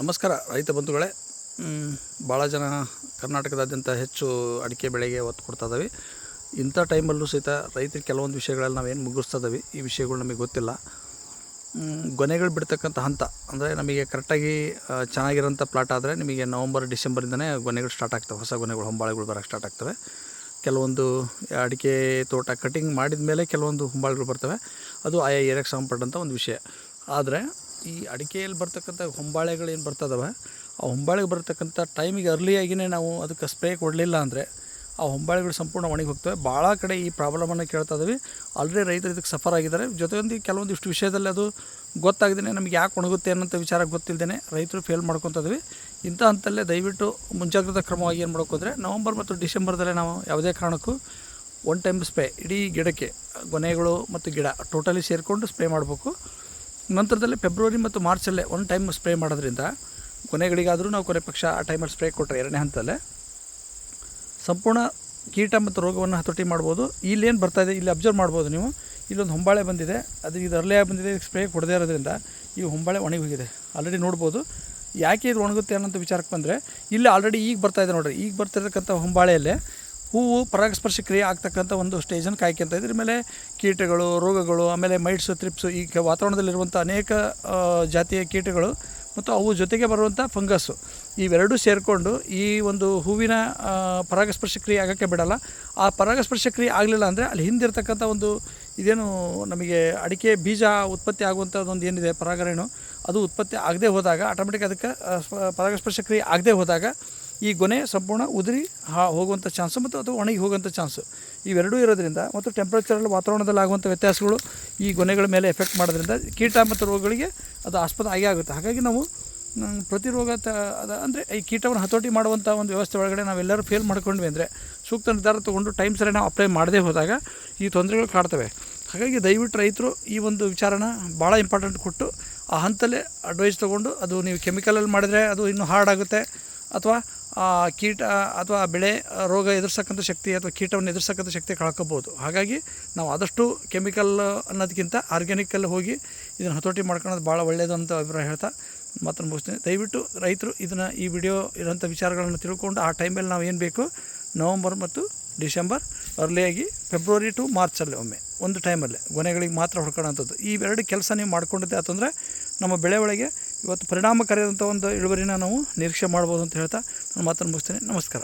ನಮಸ್ಕಾರ ರೈತ ಬಂಧುಗಳೇ. ಭಾಳ ಜನ ಕರ್ನಾಟಕದಾದ್ಯಂತ ಹೆಚ್ಚು ಅಡಿಕೆ ಬೆಳೆಗೆ ಒತ್ತು ಕೊಡ್ತಾ ಇದ್ದಾವೆ ಇಂಥ ಟೈಮಲ್ಲೂ ಸಹಿತ ರೈತರು ಕೆಲವೊಂದು ವಿಷಯಗಳಲ್ಲಿ ನಾವೇನು ಮುಗಿಸ್ತಾ ಇದ್ದಾವೆ ಈ ವಿಷಯಗಳು ನಮಗೆ ಗೊತ್ತಿಲ್ಲ. ಗೊನೆಗಳು ಬಿಡ್ತಕ್ಕಂಥ ಹಂತ ಅಂದರೆ ನಮಗೆ ಕರೆಕ್ಟಾಗಿ ಚೆನ್ನಾಗಿರೋಂಥ ಪ್ಲಾಟ್ ಆದರೆ ನಿಮಗೆ ನವಂಬರ್ ಡಿಸೆಂಬರಿಂದನೇ ಗೊನೆಗಳು ಸ್ಟಾರ್ಟ್ ಆಗ್ತವೆ. ಹೊಸ ಗೊನೆಗಳು ಹೊಂಬಾಳೆಗಳು ಬರೋಕ್ಕೆ ಸ್ಟಾರ್ಟ್ ಆಗ್ತವೆ. ಕೆಲವೊಂದು ಅಡಿಕೆ ತೋಟ ಕಟಿಂಗ್ ಮಾಡಿದ ಮೇಲೆ ಕೆಲವೊಂದು ಹೊಂಬಾಳೆಗಳು ಬರ್ತವೆ. ಅದು ಆಯಾ ಏರಿಯಾಗೆ ಸಂಬಂಧಪಟ್ಟಂಥ ಒಂದು ವಿಷಯ. ಆದರೆ ಈ ಅಡಿಕೆಯಲ್ಲಿ ಬರ್ತಕ್ಕಂಥ ಹೊಂಬಾಳೆಗಳು ಏನು ಬರ್ತದವೆ, ಆ ಹೊಂಬಾಳೆಗೆ ಬರ್ತಕ್ಕಂಥ ಟೈಮಿಗೆ ಅರ್ಲಿಯಾಗಿಯೇ ನಾವು ಅದಕ್ಕೆ ಸ್ಪ್ರೇ ಕೊಡಲಿಲ್ಲ ಅಂದರೆ ಆ ಹೊಂಬಾಳೆಗಳು ಸಂಪೂರ್ಣ ಒಣಗಿ ಹೋಗ್ತವೆ. ಭಾಳ ಕಡೆ ಈ ಪ್ರಾಬ್ಲಮನ್ನು ಕೇಳ್ತಾ ಇದ್ದೀವಿ. ಆಲ್ರೆಡಿ ರೈತರು ಇದಕ್ಕೆ ಸಫರ್ ಆಗಿದ್ದಾರೆ. ಜೊತೆಯೊಂದಿಗೆ ಕೆಲವೊಂದಿಷ್ಟು ವಿಷಯದಲ್ಲಿ ಅದು ಗೊತ್ತಾಗದೇ ನಮಗೆ ಯಾಕೆ ಒಣಗುತ್ತೆ ಅನ್ನೋಂಥ ವಿಚಾರ ಗೊತ್ತಿಲ್ಲದೇ ರೈತರು ಫೇಲ್ ಮಾಡ್ಕೊತಿದ್ವಿ ಇಂಥ ಹಂತಲ್ಲೇ ದಯವಿಟ್ಟು ಮುಂಜಾಗ್ರತಾ ಕ್ರಮವಾಗಿ ಏನು ಮಾಡ್ಕೋದ್ರೆ ನವಂಬರ್ ಮತ್ತು ಡಿಸೆಂಬರ್ದಲ್ಲೇ ನಾವು ಯಾವುದೇ ಕಾರಣಕ್ಕೂ ಒನ್ ಟೈಮ್ ಸ್ಪ್ರೇ ಇಡೀ ಗಿಡಕ್ಕೆ, ಗೊನೆಗಳು ಮತ್ತು ಗಿಡ ಟೋಟಲಿ ಸೇರಿಕೊಂಡು ಸ್ಪ್ರೇ ಮಾಡಬೇಕು. ನಂತರದಲ್ಲಿ ಫೆಬ್ರವರಿ ಮತ್ತು ಮಾರ್ಚಲ್ಲೇ ಒನ್ ಟೈಮ್ ಸ್ಪ್ರೇ ಮಾಡೋದ್ರಿಂದ ಕೊನೆಗಳಿಗಾದರೂ ನಾವು ಕೊನೆ ಪಕ್ಷ ಆ ಟೈಮಲ್ಲಿ ಸ್ಪ್ರೇ ಕೊಟ್ಟರೆ ಎರಡನೇ ಹಂತದಲ್ಲೇ ಸಂಪೂರ್ಣ ಕೀಟ ಮತ್ತು ರೋಗವನ್ನು ಹತೋಟಿ ಮಾಡ್ಬೋದು. ಇಲ್ಲೇನು ಬರ್ತಾ ಇದೆ, ಇಲ್ಲಿ ಅಬ್ಸರ್ವ್ ಮಾಡ್ಬೋದು ನೀವು. ಇಲ್ಲೊಂದು ಹೊಂಬಾಳೆ ಬಂದಿದೆ, ಅದು ಇದು ಅರ್ಲಿಯಾಗಿ ಬಂದಿದೆ, ಸ್ಪ್ರೇ ಕೊಡದೇ ಇರೋದ್ರಿಂದ ಈ ಹೊಂಬಾಳೆ ಒಣಗಿ ಹೋಗಿದೆ. ಆಲ್ರೆಡಿ ನೋಡ್ಬೋದು. ಯಾಕೆ ಇದು ಒಣಗುತ್ತೆ ಅನ್ನೋಂಥ ವಿಚಾರಕ್ಕೆ ಬಂದರೆ, ಇಲ್ಲಿ ಆಲ್ರೆಡಿ ಈಗ ಬರ್ತಾ ಇದೆ ನೋಡ್ರಿ. ಈಗ ಬರ್ತಿರ್ತಕ್ಕಂಥ ಹೊಂಬಾಳೆಯಲ್ಲೇ ಹೂವು ಪರಾಗಸ್ಪರ್ಶ ಕ್ರಿಯೆ ಆಗ್ತಕ್ಕಂಥ ಒಂದು ಸ್ಟೇಜನ್ನು ಕಾಯ್ಕೊಂತ ಇದ್ರ ಮೇಲೆ ಕೀಟಗಳು, ರೋಗಗಳು, ಆಮೇಲೆ ಮೈಟ್ಸು ತ್ರಿಪ್ಸು ಈ ವಾತಾವರಣದಲ್ಲಿರುವಂಥ ಅನೇಕ ಜಾತಿಯ ಕೀಟಗಳು ಮತ್ತು ಅವು ಜೊತೆಗೆ ಬರುವಂಥ ಫಂಗಸ್ಸು ಇವೆರಡೂ ಸೇರಿಕೊಂಡು ಈ ಒಂದು ಹೂವಿನ ಪರಾಗಸ್ಪರ್ಶ ಕ್ರಿಯೆ ಆಗೋಕ್ಕೆ ಬಿಡಲ್ಲ. ಆ ಪರಾಗಸ್ಪರ್ಶ ಕ್ರಿಯೆ ಆಗಲಿಲ್ಲ ಅಂದರೆ ಅಲ್ಲಿ ಹಿಂದಿರ್ತಕ್ಕಂಥ ಒಂದು ಇದೇನು ನಮಗೆ ಅಡಿಕೆ ಬೀಜ ಉತ್ಪತ್ತಿ ಆಗುವಂಥದ್ದೊಂದು ಏನಿದೆ, ಪರಾಗರೇಣು, ಅದು ಉತ್ಪತ್ತಿ ಆಗದೆ ಹೋದಾಗ ಆಟೋಮೆಟಿಕ್ ಅದಕ್ಕೆ ಪರಾಗಸ್ಪರ್ಶ ಕ್ರಿಯೆ ಆಗದೆ ಹೋದಾಗ ಈ ಗೊನೆ ಸಂಪೂರ್ಣ ಉದುರಿ ಹಾ ಹೋಗುವಂಥ ಚಾನ್ಸು ಮತ್ತು ಅದು ಒಣಗಿ ಹೋಗುವಂಥ ಚಾನ್ಸು. ಇವೆರಡೂ ಇರೋದ್ರಿಂದ ಮತ್ತು ಟೆಂಪ್ರೇಚರಲ್ಲಿ ವಾತಾವರಣದಲ್ಲಿ ಆಗುವಂಥ ವ್ಯತ್ಯಾಸಗಳು ಈ ಗೊನೆಗಳ ಮೇಲೆ ಎಫೆಕ್ಟ್ ಮಾಡೋದ್ರಿಂದ ಕೀಟ ಮತ್ತು ರೋಗಗಳಿಗೆ ಅದು ಆಸ್ಪದ ಆಗೇ ಆಗುತ್ತೆ. ಹಾಗಾಗಿ ನಾವು ಪ್ರತಿರೋಗ ಪ್ರತಿ ರೋಗ ತ, ಅದ ಅಂದರೆ ಈ ಕೀಟವನ್ನು ಹತೋಟಿ ಮಾಡುವಂಥ ಒಂದು ವ್ಯವಸ್ಥೆ ಒಳಗಡೆ ನಾವೆಲ್ಲರೂ ಫೇಲ್ ಮಾಡ್ಕೊಂಡ್ವಿ ಅಂದರೆ ಸೂಕ್ತ ನಿರ್ಧಾರ ತೊಗೊಂಡು ಟೈಮ್ ಸರಿ ನಾವು ಅಪ್ಲೈ ಮಾಡದೇ ಹೋದಾಗ ಈ ತೊಂದರೆಗಳು ಕಾಡ್ತವೆ. ಹಾಗಾಗಿ ದಯವಿಟ್ಟು ರೈತರು ಈ ಒಂದು ವಿಚಾರನ ಭಾಳ ಇಂಪಾರ್ಟೆಂಟ್ ಕೊಟ್ಟು ಆ ಹಂತಲ್ಲೇ ಅಡ್ವೈಸ್ ತೊಗೊಂಡು ಅದು ನೀವು ಕೆಮಿಕಲಲ್ಲಿ ಮಾಡಿದರೆ ಅದು ಇನ್ನೂ ಹಾರ್ಡ್ ಆಗುತ್ತೆ. ಅಥವಾ ಕೀಟ ಅಥವಾ ಬೆಳೆ, ರೋಗ ಎದುರಿಸಕ್ಕಂಥ ಶಕ್ತಿ ಅಥವಾ ಕೀಟವನ್ನು ಎದುರಿಸಕ್ಕಂಥ ಶಕ್ತಿ ಕಳ್ಕೊಬೋದು. ಹಾಗಾಗಿ ನಾವು ಆದಷ್ಟು ಕೆಮಿಕಲ್ ಅನ್ನೋದಕ್ಕಿಂತ ಆರ್ಗ್ಯಾನಿಕಲ್ಲಿ ಹೋಗಿ ಇದನ್ನು ಹತೋಟಿ ಮಾಡ್ಕೊಳೋದು ಭಾಳ ಒಳ್ಳೆಯದು ಅಂತ ಅಭಿಪ್ರಾಯ ಹೇಳ್ತಾ ಮಾತನ್ನು ಮುಗಿಸ್ತೀನಿ. ದಯವಿಟ್ಟು ರೈತರು ಇದನ್ನು ಈ ವಿಡಿಯೋ ಇರೋಂಥ ವಿಚಾರಗಳನ್ನು ತಿಳ್ಕೊಂಡು ಆ ಟೈಮಲ್ಲಿ ನಾವು ಏನು ಬೇಕು? ನವಂಬರ್ ಮತ್ತು ಡಿಸೆಂಬರ್ ಅರ್ಲಿಯಾಗಿ ಫೆಬ್ರವರಿ ಟು ಮಾರ್ಚಲ್ಲಿ ಒಮ್ಮೆ, ಒಂದು ಟೈಮಲ್ಲೇ ಗೊನೆಗಳಿಗೆ ಮಾತ್ರ ಹೊಡ್ಕೊಳ್ಳೋಂಥದ್ದು. ಇವೆರಡು ಕೆಲಸ ನೀವು ಮಾಡ್ಕೊಂಡಿದ್ದೆ ಅಂತಂದರೆ ನಮ್ಮ ಬೆಳೆ ಒಳಗೆ ಇವತ್ತು ಪರಿಣಾಮಕಾರಿಯಾದಂಥ ಒಂದು ಇಳುವರಿನ ನಾವು ನಿರೀಕ್ಷೆ ಮಾಡ್ಬೋದು ಅಂತ ಹೇಳ್ತಾ ನಾನು ಮಾತನ್ನು ಮುಗಿಸ್ತೇನೆ. ನಮಸ್ಕಾರ.